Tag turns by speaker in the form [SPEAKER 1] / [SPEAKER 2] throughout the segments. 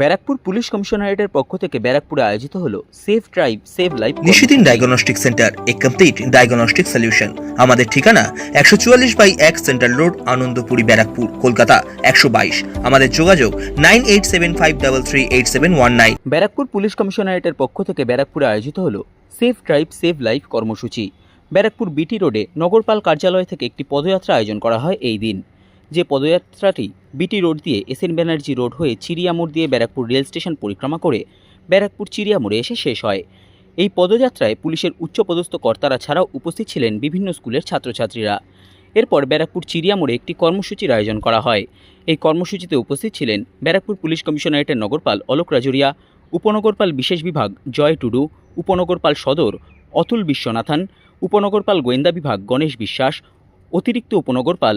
[SPEAKER 1] Barrackpore police কমিশনারেটের পক্ষ থেকে ব্যারাকপুরে আয়োজিত হলো safe drive save life
[SPEAKER 2] Nishidin diagnostic centre এ কমপ্লিট ডায়াগনস্টিক সলিউশন আমাদের ঠিকানা একশো চুয়াল্লিশ বাই এক সেন্ট্রাল রোড আনন্দপুরি ব্যারাকপুর কলকাতা একশো বাইশ। আমাদের যোগাযোগ nine eight seven five double three eight seven one nine.
[SPEAKER 1] Barrackpore police কমিশনারেটের পক্ষ থেকে ব্যারাকপুরে আয়োজিত হলো সেফ ড্রাইভ সেভ লাইফ কর্মসূচি। ব্যারাকপুর বিটি রোডে নগরপাল কার্যালয় থেকে একটি পদযাত্রা আয়োজন করা হয় এই দিন। যে পদযাত্রাটি বিটি রোড দিয়ে এস এন ব্যানার্জি রোড হয়ে চিড়িয়ামোড় দিয়ে ব্যারাকপুর রেল স্টেশন পরিক্রমা করে ব্যারাকপুর চিড়িয়ামোড়ে এসে শেষ হয়। এই পদযাত্রায় পুলিশের উচ্চপদস্থ কর্তারা ছাড়াও উপস্থিত ছিলেন বিভিন্ন স্কুলের ছাত্রছাত্রীরা। এরপর ব্যারাকপুর চিড়িয়ামোড়ে একটি কর্মসূচির আয়োজন করা হয়। এই কর্মসূচিতে উপস্থিত ছিলেন ব্যারাকপুর পুলিশ কমিশনারেটের নগরপাল অলোক রাজুরিয়া, উপনগরপাল বিশেষ বিভাগ জয় টুডু, উপনগরপাল সদর অতুল বিশ্বনাথন, উপনগরপাল গোয়েন্দা বিভাগ গণেশ বিশ্বাস, অতিরিক্ত উপনগরপাল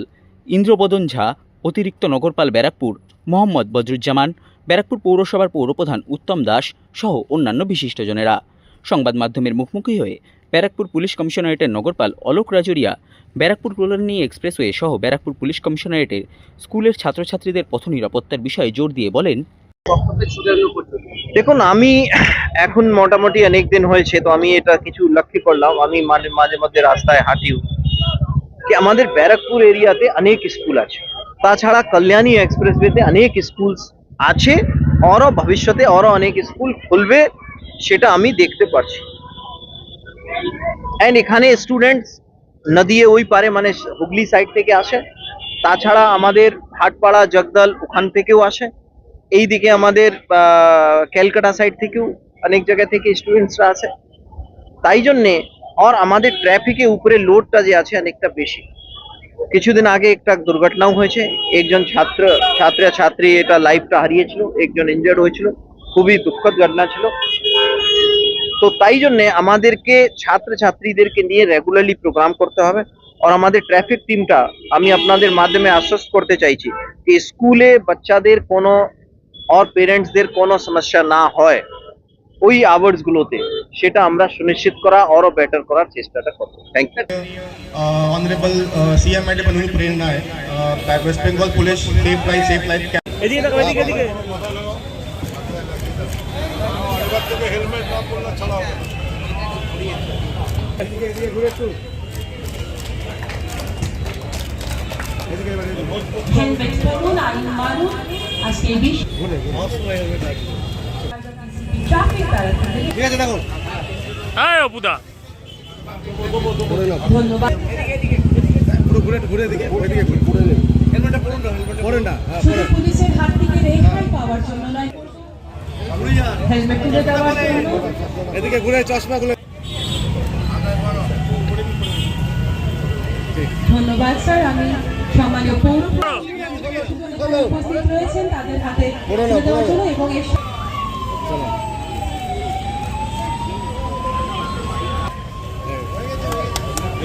[SPEAKER 1] ইন্দ্রবদন ঝা, অতিরিক্ত নগরপাল ব্যারাকপুর, মোহাম্মদ বদরুজ্জামান, ব্যারাকপুর পৌরসভার পৌরপ্রধান উত্তম দাস সহ অন্যান্য বিশিষ্টজনেরা। সংবাদ মাধ্যমের মুখোমুখি হয়ে ব্যারাকপুর পুলিশ কমিশনারেটের নগরপাল অলোক রাজুরিয়া, ব্যারাকপুর কল্যাণী এক্সপ্রেসওয়ে সহ ব্যারাকপুর পুলিশ কমিশনারেটের স্কুলের ছাত্রছাত্রীদের পথ নিরাপত্তার বিষয়ে জোর দিয়ে বলেন,
[SPEAKER 3] দেখুন, আমি এখন মোটামুটি অনেক দিন হয়েছে, তো আমি এটা কিছু লক্ষ্য করলাম। আমি মাঝে মাঝে মধ্যে রাস্তায় হাঁটিও। কি আমাদের ব্যারাকপুর এরিয়াতে অনেক স্কুল আছে। তাছাড়া কল্যাণী এক্সপ্রেসওয়েতে অনেক স্কুল আছে আরও ভবিষ্যতে আরও অনেক স্কুল খুলবে সেটা আমি দেখতে পাচ্ছি অ্যান্ড এখানে স্টুডেন্টস নদীয়ে ওই পারে মানে হুগলি সাইড থেকে আসে। তাছাড়া আমাদের হাটপাড়া জগদল ওখান থেকেও আসে। এইদিকে আমাদের আহ, ক্যালকাটা সাইড থেকেও অনেক জায়গা থেকে স্টুডেন্টসরা আছে তাই জন্যে আর আমাদের ট্রাফিকে উপরে লোডটা যে আছে অনেকটা বেশি। কিছুদিন আগে একটা দুর্ঘটনাও হয়েছে। একজন ছাত্র ছাত্র ছাত্রী এটা লাইফটা হারিয়েছিল, একজন ইনজার্ড হয়েছিল, খুবই দুঃখদ ঘটনা ছিল। তো তাই জন্যে আমাদেরকে ছাত্র ছাত্রীদেরকে নিয়ে রেগুলারলি প্রোগ্রাম করতে হবে। আর আমাদের ট্রাফিক টিমটা আমি আপনাদের মাধ্যমে আশ্বস্ত করতে চাইছি, যে স্কুলে বাচ্চাদের কোনো আর পেরেন্টসদের কোনো সমস্যা না হয়। ওই আওয়ার্স গুলোতে সেটা আমরা সুনিশ্চিত করা আরও বেটার করার চেষ্টাটা করব। Thank you
[SPEAKER 4] honourable CM madam উনি প্রেরণায় West Bengal police safe life safe life এদিকে দেখো এদিকে এদিকে
[SPEAKER 5] হেলমেট না পরলে ছাড়াও এদিকে এদিকে ঘুরে তো এদিকে। একটু হেলমেট পরুন আইন মারুন আর সেবি ঘুরে ঘুরে
[SPEAKER 4] ঠিক আছে দেখো।
[SPEAKER 6] হ্যাঁ অপুদা।
[SPEAKER 5] ধন্যবাদ।
[SPEAKER 4] পুরো ঘুরে ঘুরে দিকে ঘুরে ঘুরে। হেলমেটটা পরুন না হেলমেটটা পরুন। না
[SPEAKER 5] শুধু পুলিশের হাত থেকে রেহাই পাওয়ার জন্য নয়। হেলমেট তুলে দেওয়ার জন্য।
[SPEAKER 4] এদিকে ঘুরে চশমা গুলো
[SPEAKER 5] ধন্যবাদ স্যার। আমি সম্মানীয় পৌর উপস্থিত রয়েছেন। তাদের হাতে এবং